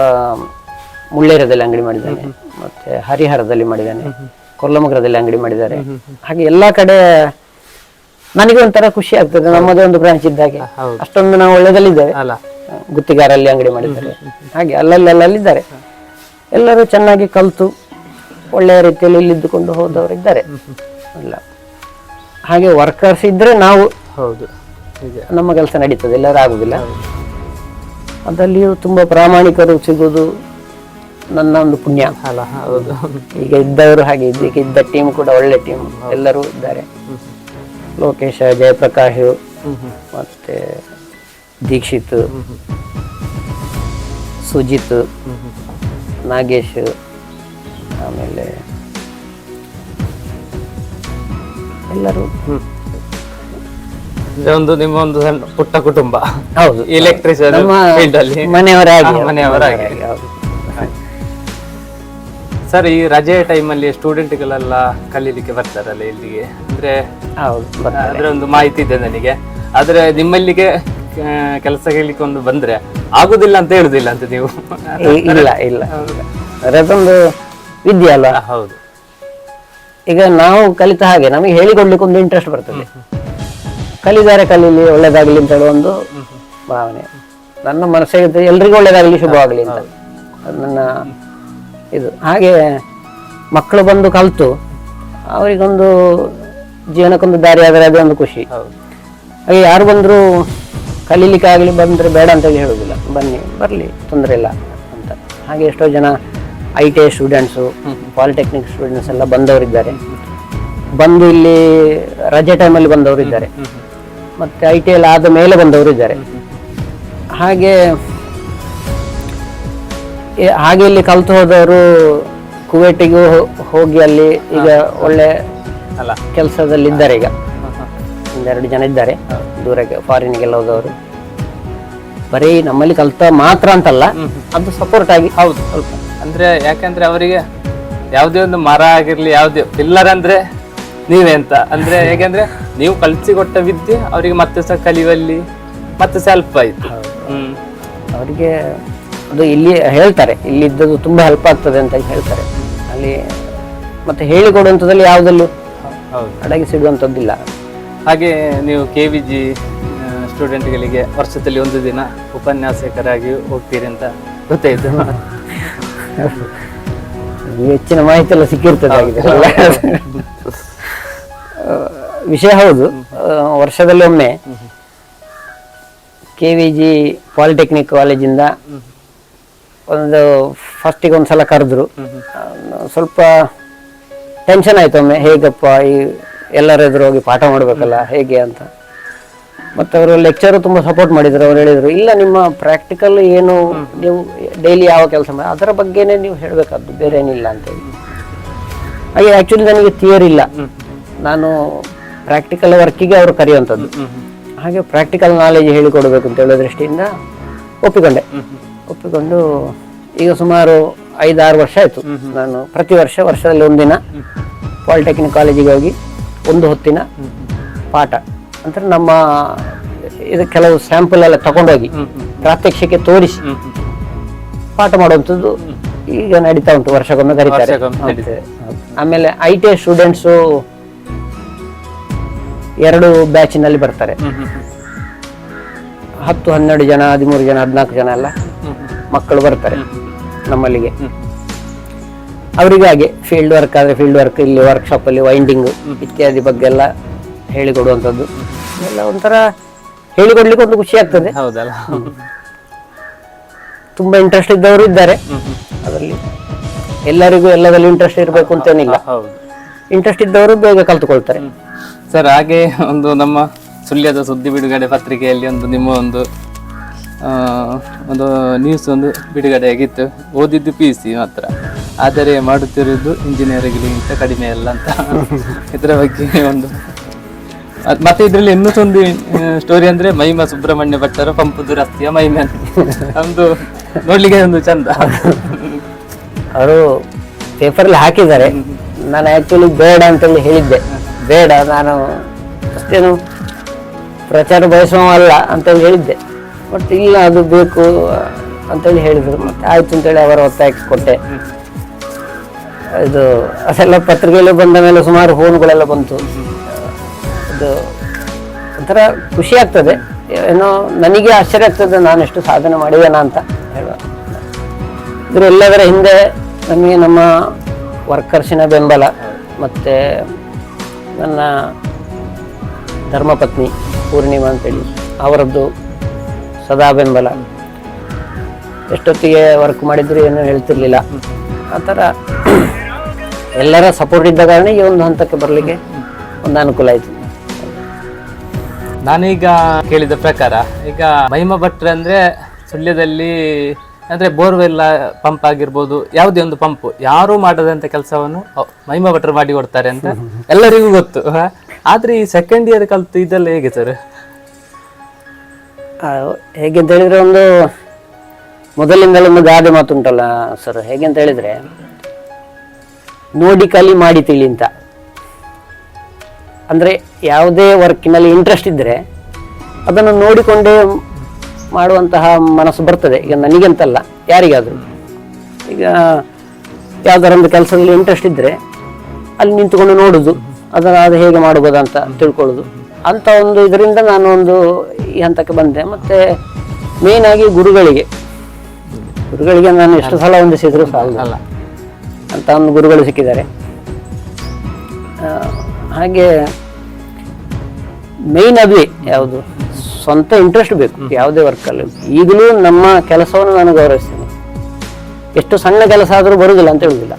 ಮುಳ್ಳೇರದಲ್ಲಿ ಅಂಗಡಿ ಮಾಡಿದ್ದಾನೆ ಮತ್ತೆ ಹರಿಹರದಲ್ಲಿ ಮಾಡಿದ್ದಾನೆ ಕೊಲ್ಲಮಗರದಲ್ಲಿ ಅಂಗಡಿ ಮಾಡಿದ್ದಾರೆ. ಹಾಗೆ ಎಲ್ಲಾ ಕಡೆ ನನಗೆ ಒಂಥರ ಖುಷಿ ಆಗ್ತದೆ ನಮ್ಮದೇ ಒಂದು ಬ್ರಾಂಚ್ ಇದ್ದಾಗೆ. ಅಷ್ಟೊಂದು ನಾವು ಒಳ್ಳೆದಲ್ಲಿದ್ದೇವೆ. ಗುತ್ತಿಗಾರಲ್ಲಿ ಅಂಗಡಿ ಮಾಡಿದ್ದಾರೆ. ಹಾಗೆ ಅಲ್ಲಲ್ಲಿ ಅಲ್ಲಲ್ಲಿದ್ದಾರೆ. ಎಲ್ಲರೂ ಚೆನ್ನಾಗಿ ಕಲಿತು ಒಳ್ಳೆಯ ರೀತಿಯಲ್ಲಿ ಇಲ್ಲಿದ್ದುಕೊಂಡು ಹೋದವರು ಇದ್ದಾರೆ ಇಲ್ಲ ಹಾಗೆ ವರ್ಕರ್ಸ್ ಇದ್ರೆ ನಾವು ಹೌದು. ನಮ್ಮ ಕೆಲಸ ನಡೀತದೆ ಎಲ್ಲರೂ ಆಗುದಿಲ್ಲ. ಅದರಲ್ಲಿಯೂ ತುಂಬಾ ಪ್ರಾಮಾಣಿಕರು ಸಿಗೋದು ನನ್ನ ಒಂದು ಪುಣ್ಯ. ಅಲ್ಲ ಹೌದು. ಈಗ ಇದ್ದವರು ಹಾಗೆ ಇದ್ದು ಈಗ ಇದ್ದ ಟೀಮ್ ಕೂಡ ಒಳ್ಳೆ ಟೀಮ್ ಎಲ್ಲರೂ ಇದ್ದಾರೆ. ಲೋಕೇಶ ಜಯಪ್ರಕಾಶ್ ಮತ್ತೆ ದೀಕ್ಷಿತ್ ಸುಜಿತ್ ನಾಗೇಶ್ ಆಮೇಲೆ ಎಲ್ಲರೂ ಒಂದು ನಿಮ್ಮ ಒಂದು ಸಣ್ಣ ಪುಟ್ಟ ಕುಟುಂಬ. ಹೌದು. ಎಲೆಕ್ಟ್ರಿಷಿಯನ್ ಫೀಲ್ಡ್ ಅಲ್ಲಿ. ಮನೆಯವರಾಗಿ ಮನೆಯವರಾಗಿ. ಸರ್ ಈ ರಜೆ ಟೈಮಲ್ಲಿ ಸ್ಟೂಡೆಂಟ್ಗಳೆಲ್ಲ ಕಲೀಲಿಕ್ಕೆ ಬರ್ತಾರಲ್ಲ ಇಲ್ಲಿಗೆ? ಅಂದ್ರೆ ಅದ್ರ ಒಂದು ಮಾಹಿತಿ ಇದೆ ನನಗೆ. ಆದ್ರೆ ನಿಮ್ಮಲ್ಲಿಗೆ ಕೆಲಸ ಕೇಳಲಿಕ್ಕೆ ಒಂದು ಬಂದ್ರೆ ಆಗುದಿಲ್ಲ ಅಂತ ಹೇಳುದಿಲ್ಲ ಅಂತ ನೀವು? ಇಲ್ಲ ಇಲ್ಲ. ಅದೊಂದು ವಿದ್ಯೆ ಅಲ್ಲ ಹೌದು. ಈಗ ನಾವು ಕಲಿತ ಹಾಗೆ ನಮಗೆ ಹೇಳಿಕೊಡ್ಲಿಕ್ಕೆ ಒಂದು ಇಂಟ್ರೆಸ್ಟ್ ಬರ್ತದೆ. ಕಲಿದಾರೆ ಕಲೀಲಿ ಒಳ್ಳೇದಾಗ್ಲಿ ಅಂತ ಹೇಳುವ ಒಂದು ಭಾವನೆ. ನನ್ನ ಮನಸ್ಸಿಗೆ ಎಲ್ರಿಗೂ ಒಳ್ಳೇದಾಗಲಿ ಶುಭವಾಗಲಿ ಅಂತ. ಅದು ನನ್ನ ಇದು. ಹಾಗೆ ಮಕ್ಕಳು ಬಂದು ಕಲಿತು ಅವರಿಗೊಂದು ಜೀವನಕ್ಕೊಂದು ದಾರಿ ಆದರೆ ಅದೇ ಒಂದು ಖುಷಿ. ಹಾಗೆ ಯಾರು ಬಂದರೂ ಕಲೀಲಿಕ್ಕೆ ಆಗಲಿ ಬಂದರೆ ಬೇಡ ಅಂತ ಹೇಳಿ ಹೇಳೋದಿಲ್ಲ ಬನ್ನಿ ಬರಲಿ ತೊಂದರೆ ಇಲ್ಲ ಅಂತ. ಹಾಗೆ ಎಷ್ಟೋ ಜನ I T I students polytechnic students ಎಲ್ಲ ಬಂದವರಿದ್ದಾರೆ. ಬಂದು ಇಲ್ಲಿ ರಜೆ ಟೈಮಲ್ಲಿ ಬಂದವರು ಇದ್ದಾರೆ ಮತ್ತೆ ಐ ಟಿ ಎಲ್ ಆದ ಮೇಲೆ ಬಂದವರು ಇದ್ದಾರೆ. ಹಾಗೆ ಹಾಗೆ ಇಲ್ಲಿ ಕಲ್ತು ಹೋದವರು ಕುವೈಟಿಗೂ ಹೋಗಿ ಅಲ್ಲಿ ಈಗ ಒಳ್ಳೆ ಅಲ್ಲ. ಕೆಲಸದಲ್ಲಿ ಇದ್ದಾರೆ ಈಗ ಒಂದೆರಡು ಜನ ಇದ್ದಾರೆ ದೂರಕ್ಕೆ ಫಾರಿನ್ಗೆಲ್ಲ ಹೋದವರು. ಬರೀ ನಮ್ಮಲ್ಲಿ ಕಲ್ತ ಮಾತ್ರ ಅಂತಲ್ಲ ಅದು ಸಪೋರ್ಟ್ ಆಗಿ. ಹೌದು ಸ್ವಲ್ಪ. ಅಂದ್ರೆ ಯಾಕಂದ್ರೆ ಅವರಿಗೆ ಯಾವುದೇ ಒಂದು ಮರ ಆಗಿರ್ಲಿ ಯಾವುದೇ ಪಿಲ್ಲರ್ ಅಂದ್ರೆ ನೀವೇ ಅಂತ ಅಂದ್ರೆ ಹೇಗೆಂದ್ರೆ ನೀವು ಕಲ್ಸಿ ಕೊಟ್ಟ ವಿದ್ಯೆ ಅವರಿಗೆ ಮತ್ತೆ ಸಹ ಕಲಿಯುವಲ್ಲಿ ಮತ್ತೆ ಹೆಲ್ಪ್ ಆಯ್ತು. ಹ್ಮ್. ಅವರಿಗೆ ಅದು ಇಲ್ಲಿ ಹೇಳ್ತಾರೆ ಇಲ್ಲಿ ಇದ್ದದ್ದು ತುಂಬಾ ಹೆಲ್ಪ್ ಆಗ್ತದೆ ಅಂತ ಹೇಳ್ತಾರೆ. ಅಲ್ಲಿ ಮತ್ತೆ ಹೇಳಿಕೊಡುವಂಥದ್ದಲ್ಲಿ ಯಾವುದಲ್ಲೂ ಹೌದು. ಅಡಗಿಸಿಡುವಂಥದ್ದಿಲ್ಲ ಹಾಗೆ ನೀವು ಕೆ ವಿ ಜಿ ಸ್ಟೂಡೆಂಟ್ಗಳಿಗೆ ವರ್ಷದಲ್ಲಿ ಒಂದು ದಿನ ಉಪನ್ಯಾಸಕರಾಗಿ ಹೋಗ್ತೀರಿ ಅಂತ ಗೊತ್ತಾಯ್ತು. ಹೆಚ್ಚಿನ ಮಾಹಿತಿ ಎಲ್ಲ ಸಿಕ್ಕಿರ್ತದೆ ವಿಷಯ ಹೌದು. ವರ್ಷದಲ್ಲಿ ಒಮ್ಮೆ ಕೆ ವಿ ಜಿ ಪಾಲಿಟೆಕ್ನಿಕ್ ಕಾಲೇಜಿಂದ ಒಂದು ಫಸ್ಟಿಗೆ ಒಂದು ಸಲ ಕರೆದ್ರು. ಸ್ವಲ್ಪ ಟೆನ್ಷನ್ ಆಯ್ತು ಒಮ್ಮೆ. ಹೇಗಪ್ಪ ಈ ಎಲ್ಲರ ಎದುರು ಹೋಗಿ ಪಾಠ ಮಾಡಬೇಕಲ್ಲ ಹೇಗೆ ಅಂತ. ಮತ್ತು ಅವರು ಲೆಕ್ಚರು ತುಂಬ ಸಪೋರ್ಟ್ ಮಾಡಿದ್ರು. ಅವ್ರು ಹೇಳಿದರು ಇಲ್ಲ ನಿಮ್ಮ ಪ್ರಾಕ್ಟಿಕಲ್ ಏನು ನೀವು ಡೈಲಿ ಯಾವ ಕೆಲಸ ಮಾಡಿ ಅದರ ಬಗ್ಗೆನೇ ನೀವು ಹೇಳಬೇಕಾದ್ದು ಬೇರೆ ಏನಿಲ್ಲ ಅಂತೇಳಿ ಹಾಗೆ ಆ್ಯಕ್ಚುಲಿ ನನಗೆ ಥಿಯರಿ ಇಲ್ಲ. ನಾನು ಪ್ರಾಕ್ಟಿಕಲ್ ವರ್ಕಿಗೆ ಅವರು ಕರೆಯುವಂಥದ್ದು. ಹಾಗೆ ಪ್ರಾಕ್ಟಿಕಲ್ ನಾಲೆಜ್ ಹೇಳಿಕೊಡ್ಬೇಕು ಅಂತ ಹೇಳೋ ದೃಷ್ಟಿಯಿಂದ ಒಪ್ಪಿಕೊಂಡೆ. ಒಪ್ಪಿಕೊಂಡು ಈಗ ಸುಮಾರು ಐದಾರು ವರ್ಷ ಆಯಿತು. ನಾನು ಪ್ರತಿ ವರ್ಷ ವರ್ಷದಲ್ಲಿ ಒಂದಿನ ಪಾಲಿಟೆಕ್ನಿಕ್ ಕಾಲೇಜಿಗೆ ಹೋಗಿ ಒಂದು ಹೊತ್ತಿನ ಪಾಠ. ಅಂದರೆ ನಮ್ಮ ಇದು ಕೆಲವು ಸ್ಯಾಂಪಲ್ ಎಲ್ಲ ತಗೊಂಡೋಗಿ ಪ್ರಾತ್ಯಕ್ಷಿಕೆ ತೋರಿಸಿ ಪಾಠ ಮಾಡುವಂಥದ್ದು ಈಗ ನಡೀತಾ ಉಂಟು ವರ್ಷಕ್ಕೊಮ್ಮೆ ಕರೀತಾರೆ. ಆಮೇಲೆ ಐ ಟಿ ಐ ಸ್ಟೂಡೆಂಟ್ಸು ಎರಡು ಬ್ಯಾಚಿನಲ್ಲಿ ಬರ್ತಾರೆ. ಹತ್ತು ಹನ್ನೆರಡು ಜನ ಹದಿಮೂರು ಜನ ಹದಿನಾಲ್ಕು ಜನ ಎಲ್ಲ ಮಕ್ಕಳು ಬರ್ತಾರೆ ನಮ್ಮಲ್ಲಿಗೆ. ಅವರಿಗೆ ಹಾಗೆ ಫೀಲ್ಡ್ ವರ್ಕ್ ಆದರೆ ಫೀಲ್ಡ್ ವರ್ಕ್ ಇಲ್ಲಿ ವರ್ಕ್ಶಾಪಲ್ಲಿ ವೈಂಡಿಂಗು ವೈಂಡಿಂಗ್ ಇತ್ಯಾದಿ ಬಗ್ಗೆ ಎಲ್ಲ ಹೇಳಿಕೊಡುವಂಥದ್ದು ಎಲ್ಲ ಒಂಥರ ಹೇಳಿಕೊಡ್ಲಿಕ್ಕೆ ಒಂದು ಖುಷಿ ಆಗ್ತದೆ. ಹೌದಲ್ಲ? ತುಂಬಾ ಇಂಟ್ರೆಸ್ಟ್ ಇದ್ದವರು ಇದ್ದಾರೆ. ಅದರಲ್ಲಿ ಎಲ್ಲರಿಗೂ ಎಲ್ಲದರಲ್ಲಿ ಇಂಟ್ರೆಸ್ಟ್ ಇರಬೇಕು ಅಂತೇನಿಲ್ಲ. ಇಂಟ್ರೆಸ್ಟ್ ಇದ್ದವರು ಬೇಗ ಕಲ್ತುಕೊಳ್ತಾರೆ. ಸರ್ ಹಾಗೆ ಒಂದು ನಮ್ಮ ಸುಳ್ಯದ ಸುದ್ದಿ ಬಿಡುಗಡೆ ಪತ್ರಿಕೆಯಲ್ಲಿ ಒಂದು ನಿಮ್ಮ ಒಂದು ಒಂದು ನ್ಯೂಸ್ ಒಂದು ಬಿಡುಗಡೆ ಆಗಿತ್ತು ಓದಿದ್ದು ಪಿ ಸಿ ಮಾತ್ರ. ಆದರೆ ಮಾಡುತ್ತಿರುವುದು ಇಂಜಿನಿಯರ್ಗಿಂತ ಕಡಿಮೆ ಅಲ್ಲ ಅಂತ. [laughs] ಇದರ ಬಗ್ಗೆ ಒಂದು. ಮತ್ತೆ ಇದರಲ್ಲಿ ಇನ್ನೂ ಒಂದು ಸ್ಟೋರಿ ಅಂದ್ರೆ ಮಹಿಮಾ ಸುಬ್ರಹ್ಮಣ್ಯ ಭಟ್ಟರ ಪಂಪು ರಸ್ತೆಯ ಮಹಿಮೆ ಅಂತ. ಒಂದು ನೋಡ್ಲಿಕ್ಕೆ ಒಂದು ಚಂದ. ಅವರು ಪೇಪರಲ್ಲಿ ಹಾಕಿದ್ದಾರೆ. ನಾನು ಆ್ಯಕ್ಚುಲಿ ಬೇಡ ಅಂತೇಳಿ ಹೇಳಿದ್ದೆ. ಬೇಡ, ನಾನು ಅಷ್ಟೇನು ಪ್ರಚಾರ ಬಯಸುವಲ್ಲ ಅಂತೇಳಿ ಹೇಳಿದ್ದೆ. ಬಟ್ ಇಲ್ಲ, ಅದು ಬೇಕು ಅಂತೇಳಿ ಹೇಳಿದರು. ಮತ್ತೆ ಆಯ್ತು ಅಂತೇಳಿ ಅವರ ಒತ್ತಾಯಕ್ಕೆ ಕೊಟ್ಟೆ. ಇದು ಅದೆಲ್ಲ ಪತ್ರಿಕೆಯಲ್ಲಿ ಬಂದ ಮೇಲೆ ಸುಮಾರು ಫೋನ್ಗಳೆಲ್ಲ ಬಂತು. ಅದು ಒಂಥರ ಖುಷಿ ಆಗ್ತದೆ. ಏನೋ ನನಗೆ ಆಶ್ಚರ್ಯ ಆಗ್ತದೆ ನಾನು ಎಷ್ಟು ಸಾಧನೆ ಮಾಡಿದ್ದೇನೆ ಅಂತ ಹೇಳುವ. ಇದರೆಲ್ಲದರ ಹಿಂದೆ ನಮಗೆ ನಮ್ಮ ವರ್ಕರ್ಸಿನ ಬೆಂಬಲ, ಮತ್ತು ನನ್ನ ಧರ್ಮಪತ್ನಿ ಪೂರ್ಣಿಮಾ ಅಂತೇಳಿ, ಅವರದ್ದು ಸದಾ ಬೆಂಬಲ. ಎಷ್ಟೊತ್ತಿಗೆ ವರ್ಕ್ ಮಾಡಿದ್ರು ಏನೂ ಹೇಳ್ತಿರ್ಲಿಲ್ಲ. ಆ ಥರ ಎಲ್ಲರ ಸಪೋರ್ಟ್ ಇದ್ದ ಕಾರಣ ಈ ಒಂದು ಹಂತಕ್ಕೆ ಬರಲಿಕ್ಕೆ ಒಂದು ಅನುಕೂಲ ಆಯಿತು. ನಾನೀಗ ಕೇಳಿದ ಪ್ರಕಾರ, ಈಗ ಮಹಿಮಾ ಭಟ್ರೆ ಅಂದರೆ ಸುಳ್ಯದಲ್ಲಿ ಅಂದ್ರೆ ಬೋರ್ವೆಲ್ ಪಂಪ್ ಆಗಿರ್ಬೋದು, ಯಾವುದೇ ಒಂದು ಪಂಪ್, ಯಾರು ಮಾಡದಂತ ಕೆಲಸವನ್ನು ಮಹಿಮ ಭಟ್ರು ಮಾಡಿ ಕೊಡ್ತಾರೆ ಅಂತ ಎಲ್ಲರಿಗೂ ಗೊತ್ತು. ಆದರೆ ಈ ಸೆಕೆಂಡ್ ಇಯರ್ ಕಲಿತು ಇದೆಲ್ಲ ಹೇಗೆ ಸರ್ ಹೇಗೆ ಅಂತ ಹೇಳಿದ್ರೆ ಒಂದು ಮೊದಲಿಂದಲೇ ಒಂದು ಗಾದೆ ಮಾತುಂಟಲ್ಲ ಸರ್ ಹೇಗೆ ಅಂತ ಹೇಳಿದ್ರೆ ನೋಡಿ ಕಲಿ ಮಾಡಿ ತಿಳಿ ಅಂತ. ಅಂದರೆ ಯಾವುದೇ ವರ್ಕಿನಲ್ಲಿ ಇಂಟ್ರೆಸ್ಟ್ ಇದ್ದರೆ ಅದನ್ನು ನೋಡಿಕೊಂಡೇ ಮಾಡುವಂತಹ ಮನಸ್ಸು ಬರ್ತದೆ. ಈಗ ನನಗಂತಲ್ಲ, ಯಾರಿಗಾದರೂ. ಈಗ ಯಾವ್ದಾರ ಒಂದು ಕೆಲಸದಲ್ಲಿ ಇಂಟ್ರೆಸ್ಟ್ ಇದ್ದರೆ ಅಲ್ಲಿ ನಿಂತುಕೊಂಡು ನೋಡೋದು, ಅದನ್ನು ಅದು ಹೇಗೆ ಮಾಡ್ಬೋದು ಅಂತ ತಿಳ್ಕೊಳ್ಳೋದು. ಅಂತ ಒಂದು ಇದರಿಂದ ನಾನು ಒಂದು ಈ ಹಂತಕ್ಕೆ ಬಂದೆ. ಮತ್ತು ಮೇನ್ ಆಗಿ ಗುರುಗಳಿಗೆ. ಗುರುಗಳಿಗೆ ನಾನು ಎಷ್ಟು ಸಲ ಹೊಂದಿಸಿದ್ರು ಸಾಲಲ್ಲ ಅಂತ ಒಂದು ಗುರುಗಳು ಸಿಕ್ಕಿದ್ದಾರೆ. ಹಾಗೆ ಮೇಯ್ನ್ ಅದುವೇ ಯಾವುದು? ಸ್ವಂತ ಇಂಟ್ರೆಸ್ಟ್ ಬೇಕು ಯಾವುದೇ ವರ್ಕಲ್ಲಿ ಈಗಲೂ ನಮ್ಮ ಕೆಲಸವನ್ನು ನಾನು ಗೌರವಿಸ್ತೇನೆ. ಎಷ್ಟು ಸಣ್ಣ ಕೆಲಸ ಆದರೂ ಬರುವುದಿಲ್ಲ ಅಂತ ಹೇಳುವುದಿಲ್ಲ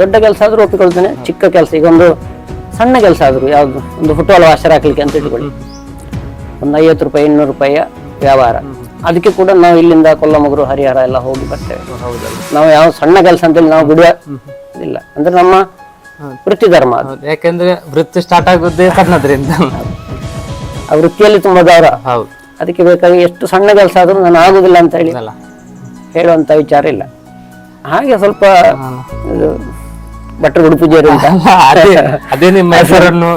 ದೊಡ್ಡ ಕೆಲಸ ಆದರೂ ಒಪ್ಪಿಕೊಳ್ತೇನೆ ಚಿಕ್ಕ ಕೆಲಸ ಈಗ ಒಂದು ಸಣ್ಣ ಕೆಲಸ ಆದರೂ ಯಾವುದು ಒಂದು ಫುಟ್ಬಾಲ್ ವಾಷರ್ ಹಾಕ್ಲಿಕ್ಕೆ ಅಂತ ಇಟ್ಕೊಳ್ಳಿ. ಒಂದು ಐವತ್ತು ರೂಪಾಯಿ ಇನ್ನೂರು ರೂಪಾಯಿಯ ವ್ಯವಹಾರ. ಅದಕ್ಕೆ ಕೂಡ ನಾವು ಇಲ್ಲಿಂದ ಕೊಲ್ಲಮಗರು ಹರಿಹರ ಎಲ್ಲ ಹೋಗಿ ಬರ್ತೇವೆ. ನಾವು ಯಾವ ಸಣ್ಣ ಕೆಲಸ ಅಂತೇಳಿ ನಾವು ಬಿಡುವ ಇಲ್ಲ. ಅಂದ್ರೆ ನಮ್ಮ ವೃತ್ತಿ ಧರ್ಮ ಯಾಕೆಂದ್ರೆ ಯಾಕಂದ್ರೆ ವೃತ್ತಿ ಸ್ಟಾರ್ಟ್ ಆಗುದೇ ಸಣ್ಣದ್ರಿಂದ. ಆ ವೃತ್ತಿಯಲ್ಲಿ ತುಂಬಾ ಗೌರವ. ಹೌದು. ಅದಕ್ಕೆ ಬೇಕಾಗಿ ಎಷ್ಟು ಸಣ್ಣ ಕೆಲಸ ಆದರೂ ನಾನು ಆಗುದಿಲ್ಲ ಅಂತ ಹೇಳಿ ಹೇಳುವಂತ ವಿಚಾರ ಇಲ್ಲ. ಹಾಗೆ ಸ್ವಲ್ಪ ಇದು ಭಟ್ರು ಉಡುಪೂಜೆರು ಅಂತ. ಅದೇ ನಿಮ್ಮ [laughs] ಹೆಸರನ್ನು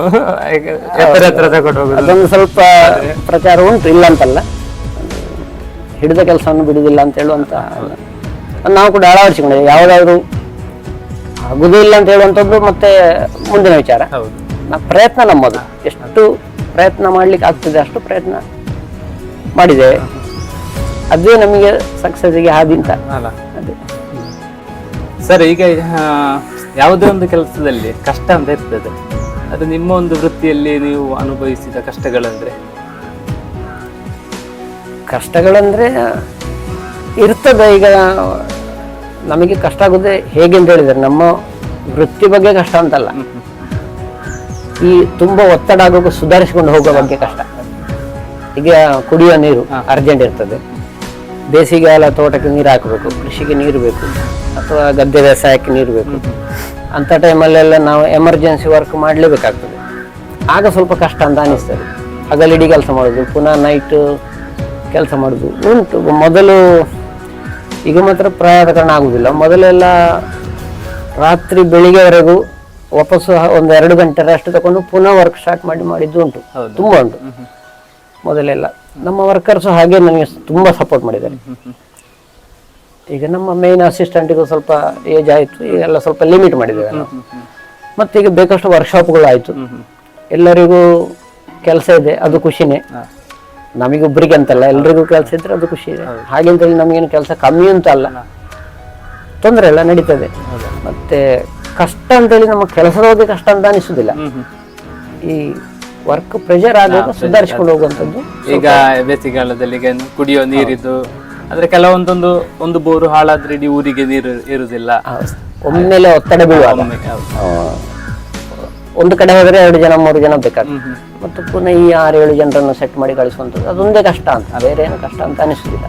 ಅದೊಂದು ಸ್ವಲ್ಪ ಪ್ರಚಾರ ಉಂಟು ಇಲ್ಲ ಅಂತಲ್ಲ. ಹಿಡಿದ ಕೆಲಸವನ್ನು ಬಿಡುವುದಿಲ್ಲ ಅಂತ ಹೇಳುವಂತ ನಾವು ಕೂಡ ಅಳವಡಿಸಿಕೊಂಡಿದ್ದೇವೆ. ಯಾವುದಾದ್ರು ಆಗುದೇ ಇಲ್ಲ ಅಂತ ಹೇಳುವಂಥದ್ದು ಮತ್ತೆ ಮುಂದಿನ ವಿಚಾರ. ಪ್ರಯತ್ನ ನಮ್ಮದು. ಎಷ್ಟು ಪ್ರಯತ್ನ ಮಾಡ್ಲಿಕ್ಕೆ ಆಗ್ತದೆ ಅಷ್ಟು ಪ್ರಯತ್ನ ಮಾಡಿದೆ. ಅದೇ ನಮಗೆ ಸಕ್ಸಸ್ಗೆ ಹಾದಿಂತ ಅದೇ. ಸರ್ ಈಗ ಯಾವುದೇ ಒಂದು ಕೆಲಸದಲ್ಲಿ ಕಷ್ಟ ಅಂತ ಇರ್ತದೆ. ಅದು ನಿಮ್ಮ ಒಂದು ವೃತ್ತಿಯಲ್ಲಿ ನೀವು ಅನುಭವಿಸಿದ ಕಷ್ಟಗಳಂದ್ರೆ? ಕಷ್ಟಗಳಂದ್ರೆ ಇರ್ತದೆ. ಈಗ ನಮಗೆ ಕಷ್ಟ ಆಗೋದೇ ಹೇಗೆ ಅಂತ ಹೇಳಿದ್ರೆ ನಮ್ಮ ವೃತ್ತಿ ಬಗ್ಗೆ ಕಷ್ಟ ಅಂತಲ್ಲ. ಈ ತುಂಬಾ ಒತ್ತಡ ಆಗುವಾಗ ಸುಧಾರಿಸಿಕೊಂಡು ಹೋಗೋ ಬಗ್ಗೆ ಕಷ್ಟ. ಈಗ ಕುಡಿಯೋ ನೀರು ಅರ್ಜೆಂಟ್ ಇರ್ತದೆ. ಬೇಸಿಗೆಗಾಲ ತೋಟಕ್ಕೆ ನೀರು ಹಾಕಬೇಕು ಕೃಷಿಗೆ ನೀರು ಬೇಕು ಅಥವಾ ಗದ್ದೆ ವ್ಯವಸಾಯಕ್ಕೆ ನೀರು ಬೇಕು. ಅಂಥ ಟೈಮಲ್ಲೆಲ್ಲ ನಾವು ಎಮರ್ಜೆನ್ಸಿ ವರ್ಕ್ ಮಾಡಲೇಬೇಕಾಗ್ತದೆ. ಆಗ ಸ್ವಲ್ಪ ಕಷ್ಟ ಅಂತ ಅನಿಸ್ತದೆ. ಹಗಲಿಡಿ ಕೆಲಸ ಮಾಡೋದು ಪುನಃ ನೈಟ್ ಕೆಲಸ ಮಾಡೋದು ಉಂಟು. ಮೊದಲು ಈಗ ಮಾತ್ರ ಪ್ರಯಾಣಕರಣ ಕಾರಣ ಆಗುವುದಿಲ್ಲ ಮೊದಲೆಲ್ಲ ರಾತ್ರಿ ಬೆಳಿಗ್ಗೆವರೆಗೂ ವಾಪಸ್ಸು ಒಂದು ಎರಡು ಗಂಟೆ ರೆಸ್ಟ್ ತಗೊಂಡು ಪುನಃ ವರ್ಕ್ ಸ್ಟಾರ್ಟ್ ಮಾಡಿ ಮಾಡಿದ್ದು ಉಂಟು. ತುಂಬ ಉಂಟು. ಮೊದಲೆಲ್ಲ. ನಮ್ಮ ವರ್ಕರ್ಸ್ ಹಾಗೆ ನನಗೆ ತುಂಬ ಸಪೋರ್ಟ್ ಮಾಡಿದ್ದಾರೆ. ಈಗ ನಮ್ಮ ಮೇನ್ ಅಸಿಸ್ಟೆಂಟಿಗೂ ಸ್ವಲ್ಪ ಏಜ್ ಆಯಿತು ಈಗೆಲ್ಲ ಸ್ವಲ್ಪ ಲಿಮಿಟ್ ಮಾಡಿದ್ದೇವೆ ನಾವು. ಮತ್ತೆ ಈಗ ಬೇಕಷ್ಟು ವರ್ಕ್ಶಾಪ್ಗಳಾಯಿತು ಎಲ್ಲರಿಗೂ ಕೆಲಸ ಇದೆ ಅದು ಖುಷಿನೇ. ನಮಗೊಬ್ಬರಿಗೆ ಅಂತಲ್ಲ ಎಲ್ರಿಗೂ ಕೆಲಸ ಇದ್ರೆ ಅದು ಖುಷಿ ಇದೆ. ಹಾಗೆ ಅಂತೇಳಿ ನಮಗೇನು ಕೆಲಸ ಕಮ್ಮಿ ಅಂತ ಅಲ್ಲ ತೊಂದರೆ ಇಲ್ಲ ನಡೀತದೆ. ಮತ್ತೆ ಕಷ್ಟ ಅಂತೇಳಿ ನಮ್ಮ ಕೆಲಸದ ಬಗ್ಗೆ ಕಷ್ಟ ಅಂತ ಅನಿಸುದಿಲ್ಲ. ಈ ವರ್ಕ್ ಪ್ರೆಷರ್ ಆಗುವಾಗ ಸುಧಾರಿಸಿಕೊಂಡು ಹೋಗುವಂಥದ್ದು ಈಗ ಬೇಸಿಗೆಗಾಲದಲ್ಲಿ ಈಗ ಕುಡಿಯೋ ನೀರಿದ್ದು ಅಂದ್ರೆ ಕೆಲವೊಂದೊಂದು ಒಂದು ಬೋರು ಹಾಳಾದ್ರೆ ಇಡೀ ಊರಿಗೆ ನೀರು ಇರುವುದಿಲ್ಲ. ಒಮ್ಮೆಲೆ ಒತ್ತಡ ಬೀಳುವಾಗ. ಆ, ಒಂದು ಕಡೆ ಹೋದರೆ ಎರಡು ಜನ ಮೂರು ಜನ ಬೇಕಾಗ್ತದೆ. ಮತ್ತು ಪುನಃ ಈ ಆರು ಏಳು ಜನರನ್ನು ಸೆಟ್ ಮಾಡಿ ಕಳಿಸುವಂಥದ್ದು ಅದೊಂದೇ ಕಷ್ಟ ಅಂತ ಬೇರೆ ಏನು ಕಷ್ಟ ಅಂತ ಅನಿಸುದಿಲ್ಲ.